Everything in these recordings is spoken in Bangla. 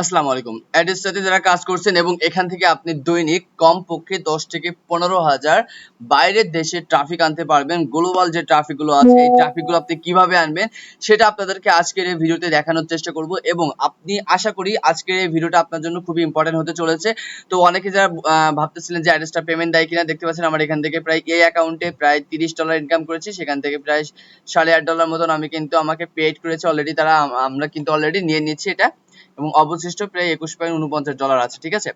আসসালামু আলাইকুম। অ্যাডের সাথে যারা কাজ করছেন এবং এখান থেকে আপনি দৈনিক কম পক্ষে দশ থেকে পনেরো হাজার বাইরের দেশে ট্রাফিক আনতে পারবেন। গ্লোবাল যে ট্রাফিকগুলো আছে, এই ট্রাফিকগুলো আপনি কীভাবে আনবেন সেটা আপনাদেরকে আজকের এই ভিডিওতে দেখানোর চেষ্টা করব এবং আপনি আশা করি আজকের এই ভিডিওটা আপনার জন্য খুবই ইম্পর্টেন্ট হতে চলেছে। তো অনেকে যারা ভাবতেছিলেন যে অ্যাড্রেসটা পেমেন্ট দেয় কিনা, দেখতে পাচ্ছেন আমার এখান থেকে প্রায় এই অ্যাকাউন্টে প্রায় তিরিশ ডলার ইনকাম করেছি। সেখান থেকে প্রায় সাড়ে আট ডলার মতন আমি কিন্তু আমাকে পেড করেছে অলরেডি তারা আমরা কিন্তু অলরেডি নিয়ে নিচ্ছি এটা। এবং অবশিষ্ট প্রায় একুশ পয়েন্ট উনপঞ্চাশ ডলার আছে, ঠিক আছে?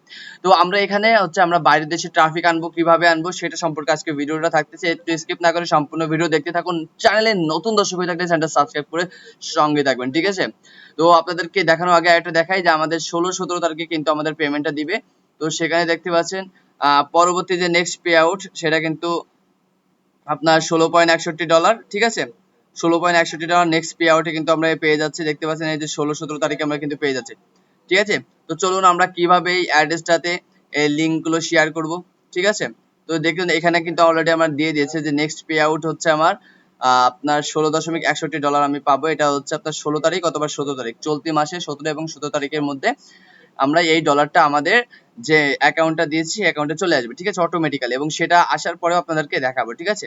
তো আমরা এখানে হচ্ছে আমরা বাইরের দেশে ট্রাফিক আনব, কীভাবে আনব সেটা সম্পর্কে আজকে ভিডিওটা থাকতেছে। একটু স্কিপ না করে সম্পূর্ণ ভিডিও দেখতে থাকুন। চ্যানেলে নতুন দর্শক হয়ে থাকলে চ্যানেলটা সাবস্ক্রাইব করে সঙ্গে থাকবেন, ঠিক আছে? তো আপনাদেরকে দেখানোর আগে একটা দেখাই যে আমাদের ষোলো সতেরো তারিখে কিন্তু আমাদের পেমেন্টটা দিবে। তো সেখানে দেখতে পাচ্ছেন পরবর্তী যে নেক্সট পে আউট সেটা কিন্তু আপনার ষোলো পয়েন্ট একষট্টি ডলার, ঠিক আছে? ষোলো পয়েন্ট একষট্টি ডলার নেক্সট পে আউটে কিন্তু আমরা পেয়ে যাচ্ছি। দেখতে পাচ্ছেন এই যে ষোলো সতেরো তারিখে আমরা কিন্তু পেয়ে যাচ্ছি। ঠিক আছে? তো চলুন আমরা কীভাবে এই অ্যাড্রেসটাতে এই লিঙ্কগুলো শেয়ার করব, ঠিক আছে? তো দেখুন, এখানে কিন্তু অলরেডি আমার দিয়ে দিয়েছে যে নেক্সট পে আউট হচ্ছে আমার আপনার ষোলো দশমিক একষট্টি ডলার আমি পাবো। এটা হচ্ছে আপনার ষোলো তারিখ অথবা সতেরো তারিখ। চলতি মাসে সতেরো এবং সতেরো তারিখের মধ্যে আমরা এই ডলারটা আমাদের যে অ্যাকাউন্টটা দিয়েছি অ্যাকাউন্টে চলে আসবে, ঠিক আছে? অটোমেটিক্যালি এবং সেটা আসার পরেও আপনাদেরকে দেখাবো, ঠিক আছে?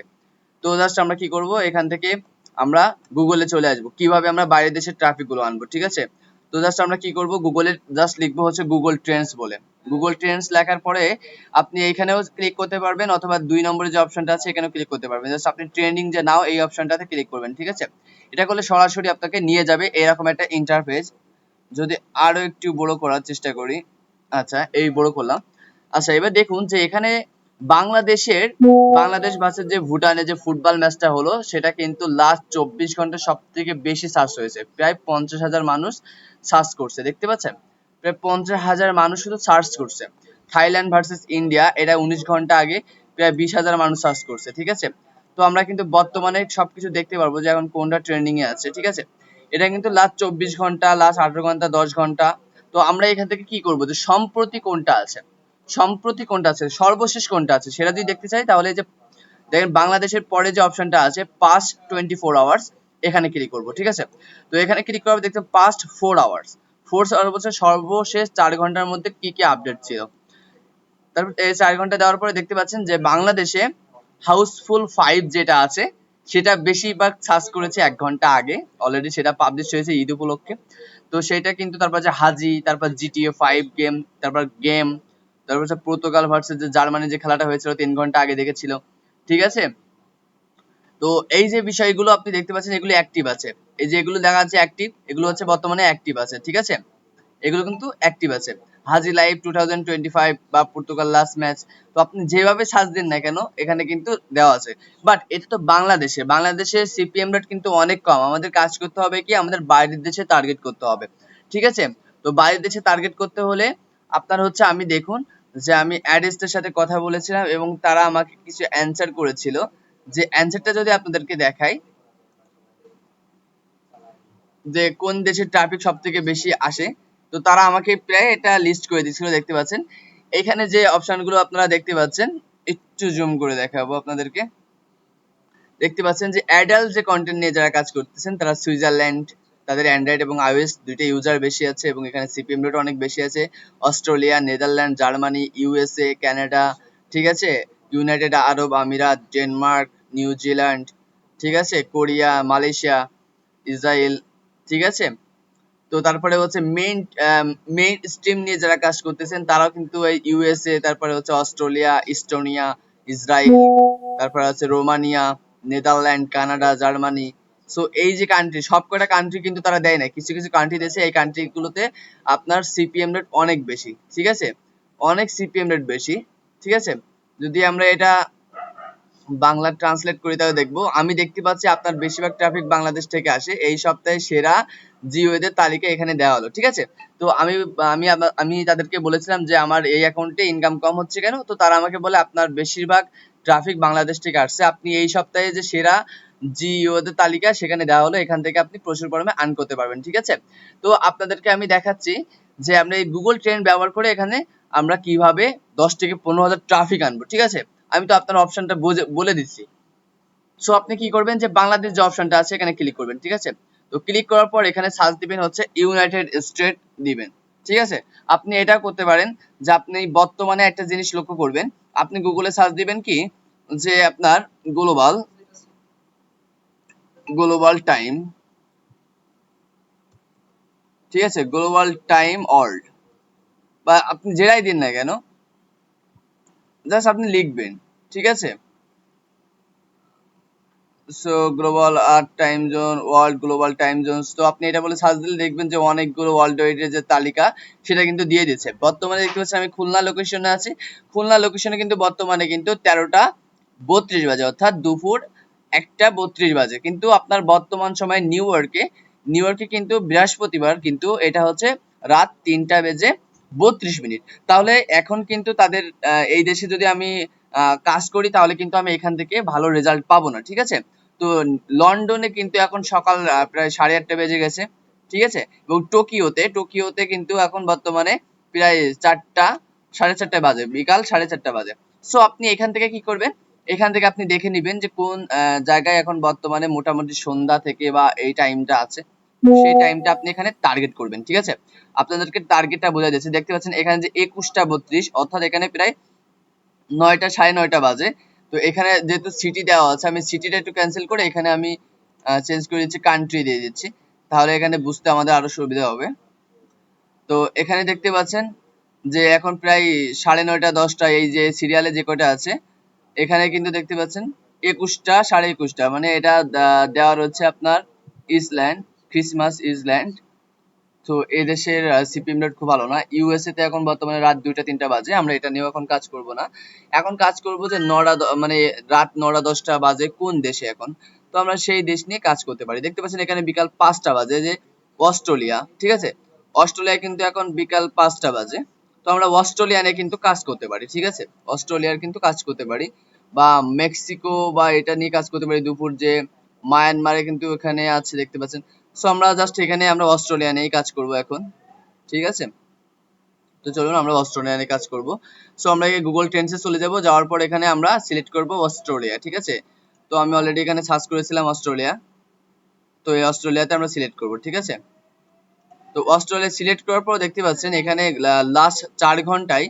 তো জাস্ট আমরা কি করব? এখান থেকে আমরা গুগলে চলে আসব। কীভাবে আমরা বাইরের দেশের ট্রাফিকগুলো আনব, ঠিক আছে? তো জাস্ট আমরা কি করব? গুগলে জাস্ট লিখব হচ্ছে গুগল ট্রেন্ডস বলে। গুগল ট্রেন্ডস লেখার পরে আপনি এখানেও ক্লিক করতে পারবেন অথবা দুই নম্বরে যে অপশনটা আছে, এখানেও ক্লিক করতে পারবেন। জাস্ট আপনি ট্রেন্ডিং যে নাও, এই অপশনটাতে ক্লিক করবেন, ঠিক আছে? এটা করলে সরাসরি আপনাকে নিয়ে যাবে এরকম একটা ইন্টারফেস যদি আরও একটু বড় করার চেষ্টা করি। আচ্ছা এই বড় করলাম। আচ্ছা এবার দেখুন যে এখানে বাংলাদেশের বাংলাদেশ ভার্সেস যে ভুটানে যে ফুটবল ম্যাচটা হলো সেটা কিন্তু লাস্ট চব্বিশ ঘণ্টা সব থেকে বেশি সার্চ হয়েছে। প্রায় পঞ্চাশ হাজার মানুষ সার্চ করছে দেখতে পাচ্ছেন? প্রায় পঞ্চাশ হাজার মানুষ শুধু সার্চ করছে। থাইল্যান্ড ভার্সেস ইন্ডিয়া এটা উনিশ ঘণ্টা আগে প্রায় বিশ হাজার মানুষ সার্চ করছে ঠিক আছে? তো আমরা কিন্তু বর্তমানে সবকিছু দেখতে পারব যে এখন কোনটা ট্রেন্ডিং এ আছে ঠিক আছে? এটা কিন্তু লাস্ট চব্বিশ ঘণ্টা লাস্ট আঠারো ঘণ্টা দশ ঘণ্টা। তো আমরা এখান থেকে কি করব? যে সম্প্রতি কোনটা আছে? সম্প্রতি কোনটা আছে? সর্বশেষ কোনটা আছে? সেটা যদি দেখতে চাই, তাহলে যে, দেখেন বাংলাদেশের পরে যে অপশনটা আছে পাস্ট টোয়েন্টি ফোর আওয়ার্স এখানে ক্লিক করব, ঠিক আছে? তো এখানে ক্লিক করার দেখতে past four hours four hour বলছে সর্বশেষ চার ঘণ্টার মধ্যে কি কি আপডেট ছিল? তারপর এই চার ঘণ্টা দেওয়ার পরে দেখতে পাচ্ছেন যে বাংলাদেশে হাউসফুল ফাইভ যেটা আছে, সেটা বেশিরভাগ সার্চ করেছে এক ঘণ্টা আগে। অলরেডি সেটা পাবলিশ হয়েছে ঈদ উপলক্ষে। তো সেটা কিন্তু তারপর যে হাজি, তারপর জিটিএ ফাইভ গেম তারপর গেম তারপর হচ্ছে পর্তুগাল ভার্সেস যে জার্মানি যে খেলাটা হয়েছিল, তিন ঘণ্টা আগে দেখেছিল। ঠিক আছে? তো এই যে বিষয়গুলো আপনি দেখতে পাচ্ছেন, এগুলো অ্যাক্টিভ আছে। এই যে এগুলো দেখা যাচ্ছে অ্যাক্টিভ এগুলো হচ্ছে বর্তমানে অ্যাক্টিভ আছে। ঠিক আছে? এগুলো কিন্তু অ্যাক্টিভ আছে। হাজি live two thousand twenty five বা পর্তুগাল লাস্ট ম্যাচ তো আপনি যেভাবে সার্চ দিন না কেন, এখানে কিন্তু দেওয়া আছে। বাট এটা তো বাংলাদেশে বাংলাদেশে সিপিএম রেট কিন্তু অনেক কম। আমাদের কাজ করতে হবে কি, আমাদের বাইরের দেশে টার্গেট করতে হবে। ঠিক আছে? তো বাইরের দেশে টার্গেট করতে হলে আপনার হচ্ছে, আমি দেখুন যে আমি অ্যাডেস্টের সাথে কথা বলেছিলাম এবং তারা আমাকে কিছু অ্যান্সার করেছিল। যে অ্যান্সারটা যদি আপনাদেরকে দেখাই, যে কোন দেশের ট্রাফিক সব থেকে বেশি আসে, তো তারা আমাকে প্রায় এটা লিস্ট করে দিয়েছিল, দেখতে পাচ্ছেন। এখানে যে অপশনগুলো আপনারা দেখতে পাচ্ছেন, একটু জুম করে দেখাবো আপনাদেরকে। দেখতে পাচ্ছেন যে অ্যাডাল্ট যে কন্টেন্ট নিয়ে যারা কাজ করতেছেন, তারা সুইজারল্যান্ড তাদের অ্যান্ড্রয়েড এবং আইওএস দুইটা ইউজার বেশি আছে এবং এখানে সিপিএম রেট অনেক বেশি আছে। Australia, Netherland, Germany USA Canada ঠিক আছে? ইউনাইটেড আরব আমিরাত ডেনমার্ক নিউজিল্যান্ড ঠিক আছে? কোরিয়া মালয়েশিয়া ইসরায়েল ঠিক আছে? তো তারপরে হচ্ছে মেইন মেইন স্ট্রিম নিয়ে যারা কাজ করতেছেন, তারাও কিন্তু এই ইউএসএ তারপরে হচ্ছে অস্ট্রেলিয়া ইস্টোনিয়া ইসরায়েল তারপরে হচ্ছে Romania, Netherland, Canada, Germany so এই যে কান্ট্রি সবকটা কান্ট্রি কিন্তু তারা দেয় না কিছু কিছু কান্ট্রি দিয়েছে, এই কান্ট্রি গুলোতে আপনার সিপিএম রেট অনেক বেশি, ঠিক আছে? অনেক সিপিএম রেট বেশি, ঠিক আছে? যদি আমরা এটা বাংলা ট্রান্সলেট করি, তাহলে দেখব, আমি দেখতে পাচ্ছি আপনার বেশিরভাগ ট্রাফিক বাংলাদেশ থেকে আসে, এই সপ্তাহে সেরা জিওদের তালিকা এখানে দেওয়া হলো, ঠিক আছে? তো আমি আমি আমি তাদেরকে বলেছিলাম যে আমার এই অ্যাকাউন্টে ইনকাম কম হচ্ছে কেন? তো তারা আমাকে বলে আপনার বেশিরভাগ ট্রাফিক বাংলাদেশ থেকে আসছে, আপনি এই সপ্তাহে যে সেরা জিওদের তালিকা সেখানে দেওয়া হলো। এখান থেকে আপনি প্রচুর পরিমাণে আর্ন করতে পারবেন, ঠিক আছে? তো আপনাদেরকে আমি দেখাচ্ছি যে আমরা এই গুগল ট্রেন ব্যবহার করে এখানে আমরা কীভাবে দশ থেকে পনেরো হাজার ট্রাফিক আনব, ঠিক আছে? আমি তো আপনার অপশনটা বলে দিচ্ছি। সো আপনি কি করবেন যে বাংলাদেশ যে অপশনটা আছে এখানে ক্লিক করবেন, ঠিক আছে? তো ক্লিক করার পর এখানে সার্চ দিবেন হচ্ছে ইউনাইটেড স্টেট দিবেন, ঠিক আছে? আপনি এটা করতে পারেন যে আপনি বর্তমানে একটা জিনিস লক্ষ্য করবেন। আপনি গুগলে সার্চ দিবেন কি? যে আপনার গ্লোবাল গ্লোবাল টাইম ঠিক আছে? গ্লোবাল টাইম ওয়ার্ল্ড বা আপনি যেটাই দিন না কেন জাস্ট আপনি লিখবেন, ঠিক আছে? So global art time zone world global time zones তো আপনি এটা বলে সার্চ দিলে দেখবেন যে অনেকগুলো ওয়ার্ল্ড ওয়াইডের যে তালিকা সেটা কিন্তু দিয়ে দিচ্ছে বর্তমানে দেখতে পাচ্ছি আমি খুলনা লোকেশনে আছি। খুলনা লোকেশনে কিন্তু বর্তমানে কিন্তু তেরোটা বত্রিশ বাজে, অর্থাৎ দুপুর একটা বত্রিশ বাজে। কিন্তু আপনার বর্তমান সময় নিউ ইয়র্কে নিউ ইয়র্কে কিন্তু বৃহস্পতিবার কিন্তু এটা হচ্ছে রাত তিনটা বেজে বত্রিশ মিনিট। তাহলে এখন কিন্তু তাদের এই দেশে যদি আমি কাজ করি তাহলে কিন্তু আমি এখান থেকে ভালো রেজাল্ট পাবো না, ঠিক আছে? তো লন্ডনে কিন্তু এখন সকাল প্রায় সাড়ে আটটা বেজে গেছে, ঠিক আছে? এবং টোকিওতে টোকিওতে কিন্তু এখন বর্তমানে প্রায় চারটা, সাড়ে চারটা বাজে, বিকাল সাড়ে চারটা বাজে। সো আপনি এখান থেকে কি করবেন? এখান থেকে আপনি দেখে নিবেন যে কোন জায়গায় এখন বর্তমানে মোটামুটি সন্ধ্যা থেকে বা এই টাইমটা আছে সেই টাইমটা আপনি এখানে টার্গেট করবেন ঠিক আছে? আপনাদেরকে টার্গেটটা বোঝা যাচ্ছে দেখতে পাচ্ছেন এখানে যে একুশটা বত্রিশ অর্থাৎ এখানে প্রায় নয়টা সাড়ে নয়টা বাজে। তো এখানে যেহেতু সিটি দেওয়া আছে আমি সিটিটা একটু ক্যান্সেল করে এখানে আমি চেঞ্জ করে দিচ্ছি কান্ট্রি দিয়ে দিচ্ছি। তাহলে এখানে বুঝতে আমাদের আরও সুবিধা হবে। তো এখানে দেখতে পাচ্ছেন যে এখন প্রায় সাড়ে নয়টা দশটা এই যে সিরিয়ালে যে কটা আছে এখানে কিন্তু দেখতে পাচ্ছেন একুশটা, সাড়ে একুশটা। মানে এটা দেওয়া রয়েছে আপনার ইসল্যান্ড, ক্রিসমাস ইসল্যান্ড। তো এদেশের সিপিএম রেট খুব ভালো না। ইউএসএ তে এখন বর্তমানে রাত দুইটা, তিনটা বাজে। আমরা এটা নিয়েও এখন কাজ করব না। এখন কাজ করব যে নটা মানে রাত নটা, দশটা বাজে কোন দেশে এখন। তো আমরা সেই দেশ নিয়ে কাজ করতে পারি। দেখতে পাচ্ছেন এখানে বিকাল পাঁচটা বাজে যে অস্ট্রেলিয়া, ঠিক আছে? অস্ট্রেলিয়া কিন্তু এখন বিকাল পাঁচটা বাজে। তো আমরা অস্ট্রেলিয়া নিয়ে কিন্তু কাজ করতে পারি, ঠিক আছে? অস্ট্রেলিয়ার কিন্তু কাজ করতে পারি। বা মেক্সিকো বা এটা নিয়ে কাজ করতে পারি দুপুর যে মায়ানমারে কিন্তু এখানে আছে, দেখতে পাচ্ছেন। সো আমরা জাস্ট এখানে আমরা অস্ট্রেলিয়া নিয়েই কাজ করব এখন। ঠিক আছে? তো চলুন, আমরা অস্ট্রেলিয়া নিয়ে কাজ করব। সো আমরা গুগল ট্রেন্ডসে চলে যাব। যাওয়ার পর এখানে আমরা সিলেক্ট করব অস্ট্রেলিয়া, ঠিক আছে? তো আমি অলরেডি এখানে সার্চ করেছিলাম অস্ট্রেলিয়া। তো এই অস্ট্রেলিয়াতে আমরা সিলেক্ট করব, ঠিক আছে? তো অস্ট্রেলিয়া সিলেক্ট করার পর দেখতে পাচ্ছেন, এখানে লাস্ট চার ঘন্টায়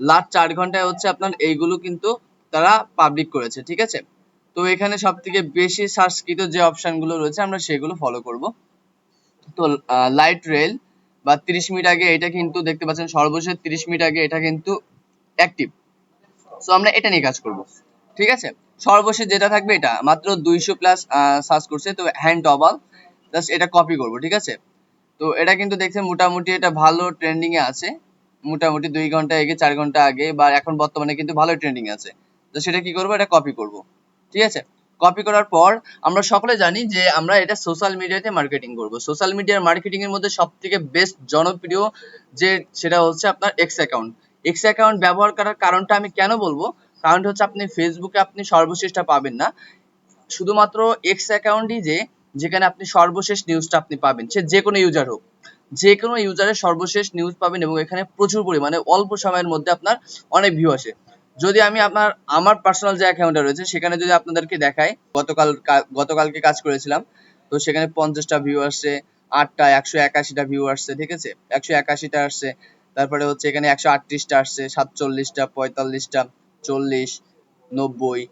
লাস্ট চার ঘন্টায় হচ্ছে আপনার এইগুলো কিন্তু তারা পাবলিক করেছে, ঠিক আছে? তো এখানে সব থেকে বেশি সার্চকৃত যে অপশনগুলো রয়েছে, আমরা সেগুলো ফলো করব। তো লাইট রেল বা 30 মিনিট আগে এটা কিন্তু দেখতে পাচ্ছেন, সর্বশেষ 30 মিনিট আগে এটা কিন্তু অ্যাক্টিভ সো আমরা এটা নিয়ে কাজ করব, ঠিক আছে? সর্বশেষ যেটা থাকবে এটা, মাত্র 200 প্লাস সার্চ করছে, তো হ্যান্ড ডবল জাস্ট এটা কপি করব, ঠিক আছে? তো এটা কিন্তু দেখছেন মোটামুটি এটা ভালো ট্রেন্ডিং এ আছে, মোটামুটি দুই ঘণ্টা আগে চার ঘণ্টা আগে, বা এখন বর্তমানে কিন্তু ভালো ট্রেন্ডিং আছে। তো সেটা কি করব? এটা কপি করব। ঠিক আছে? কপি করার পর আমরা সকলে জানি যে আমরা এটা সোশ্যাল মিডিয়াতে মার্কেটিং করব। সোশ্যাল মিডিয়ার মার্কেটিং এর মধ্যে সবথেকে বেস্ট জনপ্রিয় যে সেটা হচ্ছে আপনার এক্স অ্যাকাউন্ট এক্স অ্যাকাউন্ট ব্যবহার করার কারণটা আমি কেন বলব? কারণটা হচ্ছে আপনি ফেসবুকে আপনি সর্বশেষটা পাবেন না। শুধুমাত্র এক্স অ্যাকাউন্টই যে যেখানে আপনি সর্বশেষ নিউজটা আপনি পাবেন। সে যে কোনো ইউজার হোক। যে কোনো ইউজারের সর্বশেষ নিউজ পাবেন এবং এখানে প্রচুর পরিমাণে অল্প সময়ের মধ্যে আপনার অনেক ভিউ আসে। যদি আমি আপনার, আমার পার্সোনাল যে অ্যাকাউন্টটা রয়েছে, সেখানে যদি আপনাদেরকে দেখাই, গতকাল গতকালকে কাজ করেছিলাম, তো সেখানে পঞ্চাশটা ভিউ আসছে, আটটা, একশো একাশিটা ভিউ আসছে, ঠিক আছে? একশো একাশিটা আসছে, তারপরে হচ্ছে এখানে একশো আটত্রিশটা আসছে, সাতচল্লিশটা, পঁয়তাল্লিশটা, চল্লিশ, নব্বই,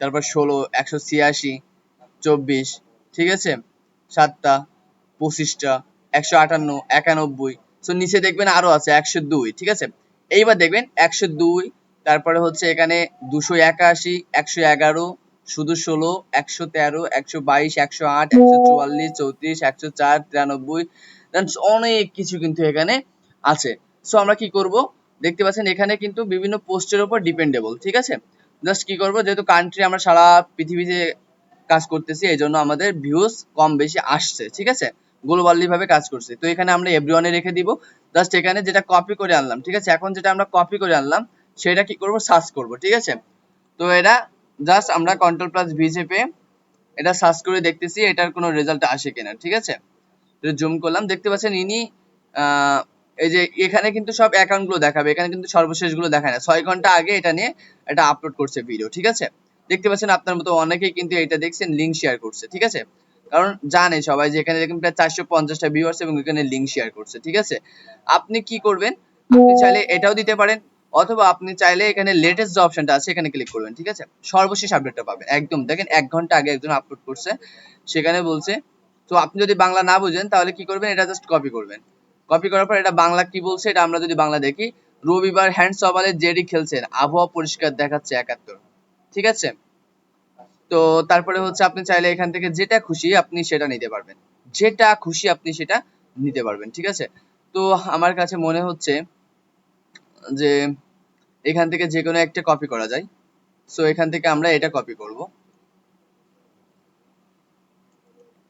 তারপর ষোলো, একশো ছিয়াশি, চব্বিশ, ঠিক আছে? সাতটা, পঁচিশটা, একশো আটান্ন, একানব্বই তো নিচে দেখবেন আরও আছে, একশো দুই, ঠিক আছে? এইবার দেখবেন একশো দুই তারপরে হচ্ছে এখানে দুশো একাশি, একশো এগারো, শুধু ষোলো, একশো তেরো, একশো বাইশ, একশো আট, একশো চুয়াল্লিশ, চৌত্রিশ, একশো চার, তিরানব্বই অনেক কিছু কিন্তু এখানে আছে। সো আমরা কি করব? দেখতে পাচ্ছেন এখানে কিন্তু বিভিন্ন পোস্টের উপর ডিপেন্ডেবল ঠিক আছে? জাস্ট কি করব? যেহেতু কান্ট্রি আমরা সারা পৃথিবীতে কাজ করতেছি, এই জন্য আমাদের ভিউজ কম বেশি আসছে, ঠিক আছে? গ্লোবালি ভাবে কাজ করছে। তো এখানে আমরা এভরিওয়ানে রেখে দিব। জাস্ট এখানে যেটা কপি করে আনলাম, ঠিক আছে? এখন যেটা আমরা কপি করে আনলাম সেটা কি করব? সার্চ করব ঠিক আছে? তো এটা জাস্ট আমরা কন্ট্রোল প্লাস ভি চেপে এটা সার্চ করে দেখতেছি এটার কোনো রেজাল্ট আসে কিনা ঠিক আছে? জুম করলাম দেখতে পাচ্ছেন ইনি এই যে এখানে কিন্তু সব অ্যাকাউন্টগুলো দেখাবে এখানে কিন্তু সর্বশেষগুলো দেখায় না। ছয় ঘণ্টা আগে এটা নিয়ে এটা আপলোড করছে ভিডিও ঠিক আছে? দেখতে পাচ্ছেন আপনার মতো অনেকেই কিন্তু এটা দেখছেন লিঙ্ক শেয়ার করছে ঠিক আছে? কারণ জানে সবাই যে এখানে দেখুন প্রায় চারশো পঞ্চাশটা ভিউয়ার্স এবং এখানে লিঙ্ক শেয়ার করছে ঠিক আছে? আপনি কি করবেন? আপনি চাইলে এটাও দিতে পারেন অথবা আপনি চাইলে এখানে লেটেস্ট যে অপশনটা আছে, এখানে ক্লিক করবেন, ঠিক আছে? সর্বশেষ আপডেটটা পাবেন। একদম, দেখেন, এক ঘণ্টা আগে একজন আপলোড করছে, সেখানে বলছে, তো আপনি যদি বাংলা না বুঝেন, তাহলে কি করবেন? এটা জাস্ট কপি করবেন। কপি করার পর এটা বাংলা কি বলছে, এটা আমরা যদি বাংলা দেখি, রবিবার হ্যান্ড সবালে জেডি খেলছেন, আবহাওয়া পরিষ্কার দেখাচ্ছে একাত্তর, ঠিক আছে? তো তারপরে হচ্ছে আপনি চাইলে এখান থেকে যেটা খুশি আপনি সেটা নিতে পারবেন। যেটা খুশি আপনি সেটা নিতে পারবেন, ঠিক আছে? তো আমার কাছে মনে হচ্ছে যে এখান থেকে যে কোনো একটা কপি করা যায়। সো এখান থেকে আমরা এটা কপি করব।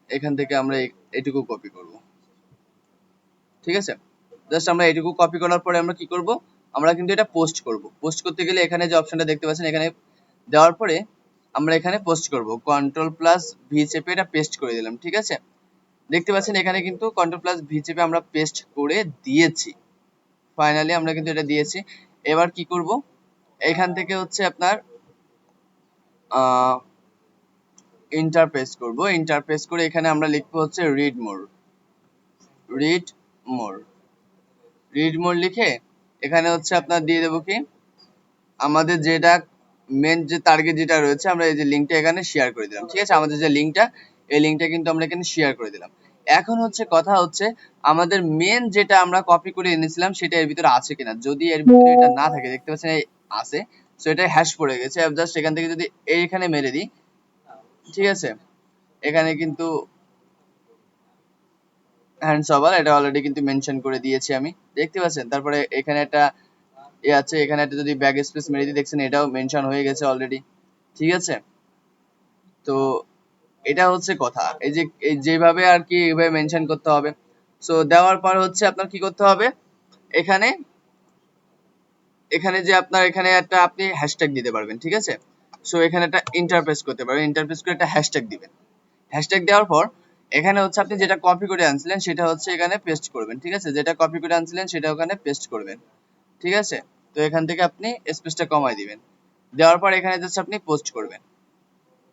এখান থেকে আমরা এটুকু কপি করব। ঠিক আছে? জাস্ট আমরা এটুকু কপি করার পরে আমরা কি করব? আমরা কিন্তু এটা পোস্ট করব। পোস্ট করতে গেলে এখানে যে অপশনটা দেখতে পাচ্ছেন, এখানে দেওয়ার পরে আমরা এখানে পোস্ট করব। কন্ট্রোল প্লাস ভি চেপে এটা পেস্ট করে দিলাম। ঠিক আছে? দেখতে পাচ্ছেন, এখানে কিন্তু কন্ট্রোল প্লাস ভি চেপে আমরা পেস্ট করে দিয়েছি। ফাইনালি আমরা কিন্তু এটা দিয়েছি। এবার কি করব? এখান থেকে হচ্ছে আপনার ইন্টারপেস করব। ইন্টারপেস করে এখানে আমরা লিখব হচ্ছে read more read more read more লিখে এখানে হচ্ছে আপনার দিয়ে দেবো কি? আমাদের যেটা মেন যে টার্গেট যেটা রয়েছে, আমরা এই যে লিঙ্কটা এখানে শেয়ার করে দিলাম। ঠিক আছে? আমাদের যে লিঙ্কটা এই লিঙ্কটা কিন্তু আমরা এখানে শেয়ার করে দিলাম। এখন হচ্ছে কথা হচ্ছে, আমাদের মেন যেটা আমরা কপি করে এনেছিলাম সেটা এর ভিতরে আছে কিনা? যদি এর ভিতরে এটা না থাকে, দেখতে পাচ্ছেন আছে সো এটা হ্যাশ পড়ে গেছে। জাস্ট এখান থেকে যদি এইখানে মেরে দিই, ঠিক আছে? এখানে কিন্তু হ্যান্ডস ওভার এটা অলরেডি কিন্তু মেনশন করে দিয়েছি আমি। দেখতে পাচ্ছেন? তারপরে এখানে একটা এ আছে, এখানে একটা যদি ব্যাগ স্পেস মেরে দিই, দেখছেন এটাও মেনশন হয়ে গেছে অলরেডি ঠিক আছে? তো এটা হচ্ছে কথা। এই যে যেভাবে আর কি এইভাবে মেনশন করতে হবে। সো দেওয়ার পর হচ্ছে আপনার কি করতে হবে? এখানে এখানে যে আপনার এখানে একটা আপনি হ্যাশট্যাগ দিতে পারবেন, ঠিক আছে? সো এখানে একটা ইন্টারপ্রেস করতে পারবেন। ইন্টারপ্রেস করে একটা হ্যাশট্যাগ দিবেন। হ্যাশট্যাগ দেওয়ার পর, এখানে হচ্ছে আপনি যেটা কপি করে আনছিলেন, সেটা হচ্ছে এখানে পেস্ট করবেন, ঠিক আছে? যেটা কপি করে আনছিলেন, সেটা ওখানে পেস্ট করবেন, ঠিক আছে? তো এখান থেকে আপনি স্পেসটা কমাই দিবেন। দেওয়ার পর এখানে জাস্ট আপনি পোস্ট করবেন,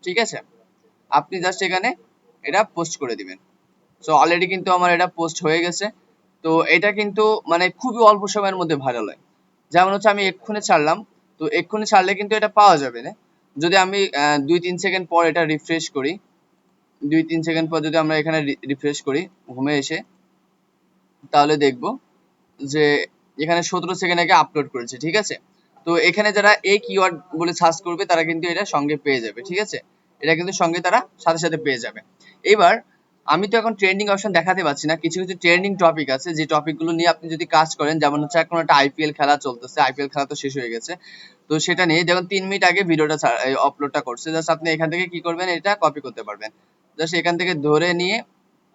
ঠিক আছে? আপনি জাস্ট এখানে এটা পোস্ট করে দিবেন। সো অলরেডি কিন্তু আমার এটা পোস্ট হয়ে গেছে। তো, এটা কিন্তু মানে খুবই অল্প সময়ের মধ্যে ভাইরাল হয়। যেমন হচ্ছে আমি এক্ষুনি ছাড়লাম। তো, এক্ষুনি ছাড়লে কিন্তু এটা পাওয়া যাবে না। যদি আমি দুই তিন সেকেন্ড পর এটা রিফ্রেশ করি দুই তিন সেকেন্ড পর যদি আমরা এখানে রিফ্রেশ করি হোমে এসে, তাহলে দেখব যে এখানে সতেরো সেকেন্ড আগে আপলোড করেছে, ঠিক আছে? তো, এখানে যারা এই কিওয়ার্ড বলে সার্চ করবে, তারা কিন্তু এটা সঙ্গে পেয়ে যাবে, ঠিক আছে? এটা কিন্তু সঙ্গে তারা সাথে সাথে পেয়ে যাবে। এবার, আমি তো এখন ট্রেন্ডিং অপশন দেখাতে পাচ্ছি না। কিছু কিছু ট্রেন্ডিং টপিক আছে। যে টপিকগুলো নিয়ে আপনি যদি কাজ করেন, যেমন হচ্ছে এখন একটা আইপিএল খেলা চলতেছে। আইপিএল খেলা তো শেষ হয়ে গেছে। তো সেটা নিয়ে যেমন তিন মিনিট আগে ভিডিওটা আপলোডটা করছে জাস্ট আপনি এখান থেকে কি করবেন, এটা কপি করতে পারবেন। জাস্ট এখান থেকে ধরে নিয়ে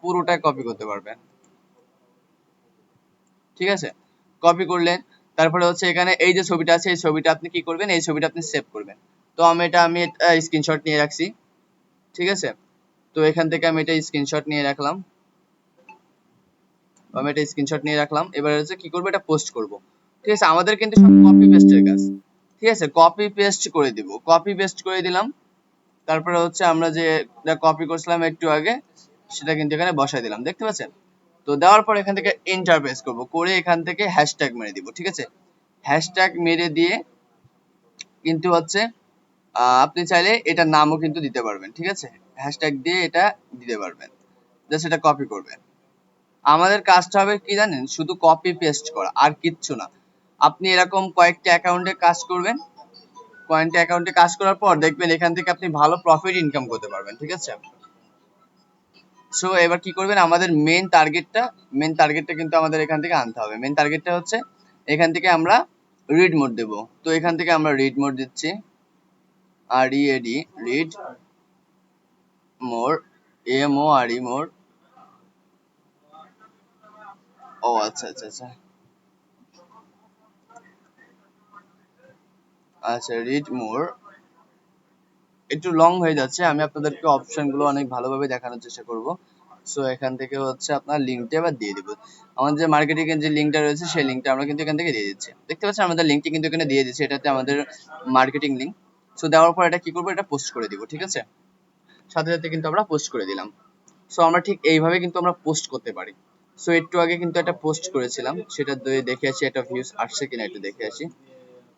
পুরোটা কপি করতে পারবেন। ঠিক আছে? কপি করলেন। তারপরে হচ্ছে এখানে এই যে ছবিটা আছে, এই ছবিটা আপনি কি করবেন? এই ছবিটা আপনি সেভ করবেন। তো আমি এটা, আমি স্ক্রিনশট নিয়ে রাখছি। ঠিক আছে? তো এখান থেকে আমি এটা স্ক্রিনশট নিয়ে রাখলাম। আমি এটা স্ক্রিনশট নিয়ে রাখলাম। এবার হচ্ছে কি করব? এটা পোস্ট করব। ঠিক আছে? আমাদের কিন্তু সব কপি পেস্টের কাজ। ঠিক আছে? কপি পেস্ট করে দিব। কপি পেস্ট করে দিলাম। তারপরে হচ্ছে আমরা যে কপি করছিলাম একটু আগে, সেটা কিন্তু এখানে বসাই দিলাম। দেখতে পাচ্ছেন? তো দেওয়ার পর এখান থেকে ইন্টারপেস করব। করে এখান থেকে হ্যাশট্যাগ মেরে দিব। ঠিক আছে? হ্যাশট্যাগ মেরে দিয়ে কিন্তু হচ্ছে আপনি চাইলে এটার নামও কিন্তু দিতে পারবেন, ঠিক আছে? হ্যাশট্যাগ দিয়ে এটা দিতে পারবেন। জাস্ট এটা কপি করবেন। আমাদের কাজটা হবে কি জানেন? শুধু কপি পেস্ট করা, আর কিচ্ছু না। আপনি এরকম কয়েকটি অ্যাকাউন্টে কাজ করবেন। কয়েকটা অ্যাকাউন্টে কাজ করার পর দেখবেন এখান থেকে আপনি ভালো প্রফিট ইনকাম করতে পারবেন, ঠিক আছে? সো এবার কি করবেন? আমাদের মেন টার্গেটটা মেন টার্গেটটা কিন্তু আমাদের এখান থেকে আনতে হবে। মেন টার্গেটটা হচ্ছে, এখান থেকে আমরা রিড মোড দেব। তো এখান থেকে আমরা রিড মোড দিচ্ছি। আর ই এডি read more M O R E more ও আচ্ছা আচ্ছা আচ্ছা। আচ্ছা রিড মোর একটু লং হয়ে যাচ্ছে, আমি আপনাদেরকে অপশনগুলো অনেক ভালোভাবে দেখানোর চেষ্টা করব। সো এখান থেকে হচ্ছে আপনার লিঙ্কটা এবার দিয়ে দিব। আমাদের যে মার্কেটিং এর যে লিঙ্কটা রয়েছে, সেই লিঙ্কটা আমরা কিন্তু এখান থেকে দিয়ে দিচ্ছি। দেখতে পাচ্ছেন, আমাদের লিঙ্কটি কিন্তু এখানে দিয়ে দিচ্ছি এটাতে আমাদের মার্কেটিং লিঙ্ক সো দেওয়ার পর এটা কি করব? এটা পোস্ট করে দিব, ঠিক আছে? সাথে সাথে কিন্তু আমরা পোস্ট করে দিলাম। সো আমরা ঠিক এইভাবে কিন্তু আমরা পোস্ট করতে পারি। সো একটু আগে কিন্তু একটা পোস্ট করেছিলাম, সেটা দিয়ে দেখে আসি, একটা ভিউজ আসছে কিনা একটু দেখে আসি।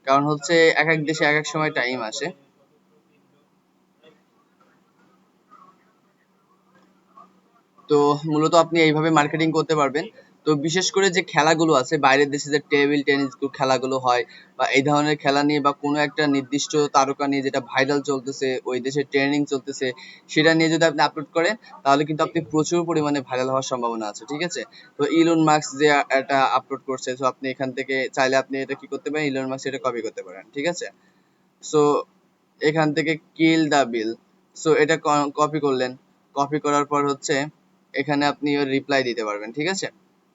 কারণ হচ্ছে, এক এক দেশে এক এক সময় টাইম আসে। তো, মূলত আপনি এইভাবে মার্কেটিং করতে পারবেন। তো বিশেষ করে যে খেলাগুলো আছে, বাইরের দেশে যে টেবিল টেনিস খেলাগুলো হয় বা এই ধরনের খেলা নিয়ে বা কোনো একটা নির্দিষ্ট তারকা নিয়ে যেটা ভাইরাল চলতেছে, ওই দেশে ট্রেনিং চলতেছে, সেটা নিয়ে যদি আপনি আপলোড করেন, তাহলে কিন্তু আপনি প্রচুর পরিমাণে ভাইরাল হওয়ার সম্ভাবনা আছে, ঠিক আছে? তো ইলন মার্কস যে এটা আপলোড করছে তো আপনি এখান থেকে চাইলে আপনি এটা কি করতে পারেন? ইলন মার্কস এটা কপি করতে পারেন, ঠিক আছে? সো এখান থেকে কিল দা বিল সো এটা কপি করলেন কপি করার পর হচ্ছে, এখানে আপনি রিপ্লাই দিতে পারবেন, ঠিক আছে?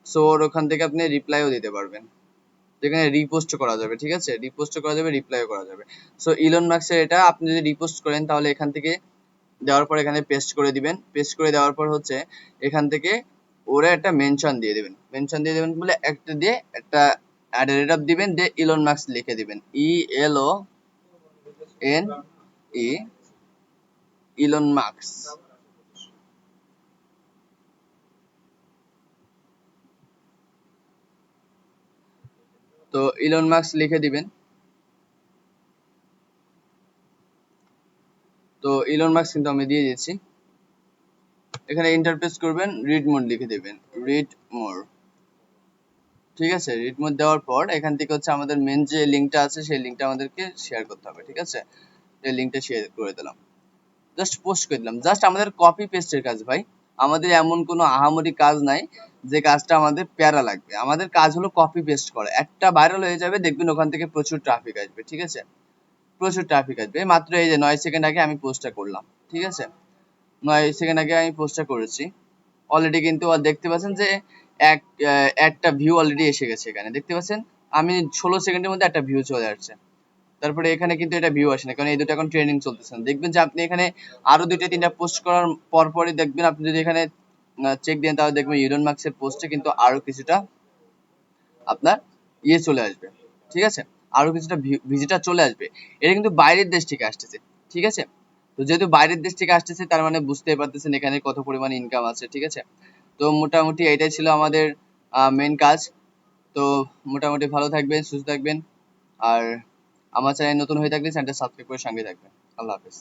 সো ওর ওখান থেকে আপনি রিপ্লাইও দিতে পারবেন। যেখানে রিপোস্ট করা যাবে, ঠিক আছে? রিপোস্ট করা যাবে রিপ্লাইও করা যাবে। সো ইলন মার্কসের এটা, আপনি যদি রিপোস্ট করেন, তাহলে এখান থেকে দেওয়ার পর এখানে পেস্ট করে দিবেন। পেস্ট করে দেওয়ার পর হচ্ছে, এখান থেকে ওরা একটা মেনশন দিয়ে দিবেন। মেনশন দিয়ে দিবেন বলে একটা দিয়ে একটা অ্যাট রেট দিবেন, দিয়ে ইলন মার্কস লিখে দিবেন। E L O N E Elon Musk তো ইলন মার্কস লিখে দিবেন। তো ইলন মার্কস কিন্তু আমি দিয়ে দিয়েছি এখানে ইন্টারপ্রেস করবেন রিড মোড লিখে দিবেন রিড মোর ঠিক আছে? রিড মোড দেওয়ার পর এখান থেকে হচ্ছে আমাদের মেন যে লিঙ্কটা আছে, সেই লিঙ্কটা আমাদেরকে শেয়ার করতে হবে, ঠিক আছে? এই লিঙ্কটা শেয়ার করে দিলাম। জাস্ট পোস্ট করে দিলাম। জাস্ট আমাদের কপি পেস্টের কাজ ভাই। আমাদের এমন কোনো আহামরি কাজ নাই যে কাজটা আমাদের প্যারা লাগবে। আমাদের কাজ হলো কপি পেস্ট করা। একটা ভাইরাল হয়ে যাবে, দেখবেন ওখান থেকে প্রচুর ট্রাফিক আসবে, ঠিক আছে? প্রচুর ট্রাফিক আসবে। মাত্র এই যে নয় সেকেন্ড আগে আমি পোস্টটা করলাম, ঠিক আছে? নয় সেকেন্ড আগে আমি পোস্টটা করেছি। অলরেডি কিন্তু দেখতে পাচ্ছেন যে এক একটা ভিউ অলরেডি এসে গেছে এখানে। দেখতে পাচ্ছেন? আমি ষোলো সেকেন্ডের মধ্যে একটা ভিউ চলে আসছে। তারপরে এখানে কিন্তু এটা ভিউ আসে না, কারণ এই দুটো এখন ট্রেন্ডিং চলতেছে। দেখবেন যে আপনি এখানে আরও দুইটা, তিনটা পোস্ট করার পর পরই দেখবেন আপনি যদি এখানে চেক দেন তাহলে দেখবেন ইউরন মার্কসের পোস্টে কিন্তু আরও কিছুটা আপনার ইয়ে চলে আসবে, ঠিক আছে? আরও কিছুটা ভিজিটার চলে আসবে। এটা কিন্তু বাইরের দেশ থেকে আসতেছে, ঠিক আছে? তো যেহেতু বাইরের দেশ থেকে আসতেছে, তার মানে বুঝতে পারতেছেন এখানে কত পরিমাণ ইনকাম আছে, ঠিক আছে? তো মোটামুটি এটাই ছিল আমাদের মেন কাজ। তো মোটামুটি ভালো থাকবেন, সুস্থ থাকবেন। আর আমার চ্যানেল নতুন হয়ে থাকলে চ্যানেলটা সাবস্ক্রাইব করে সঙ্গে থাকবেন। আল্লাহ হাফেজ।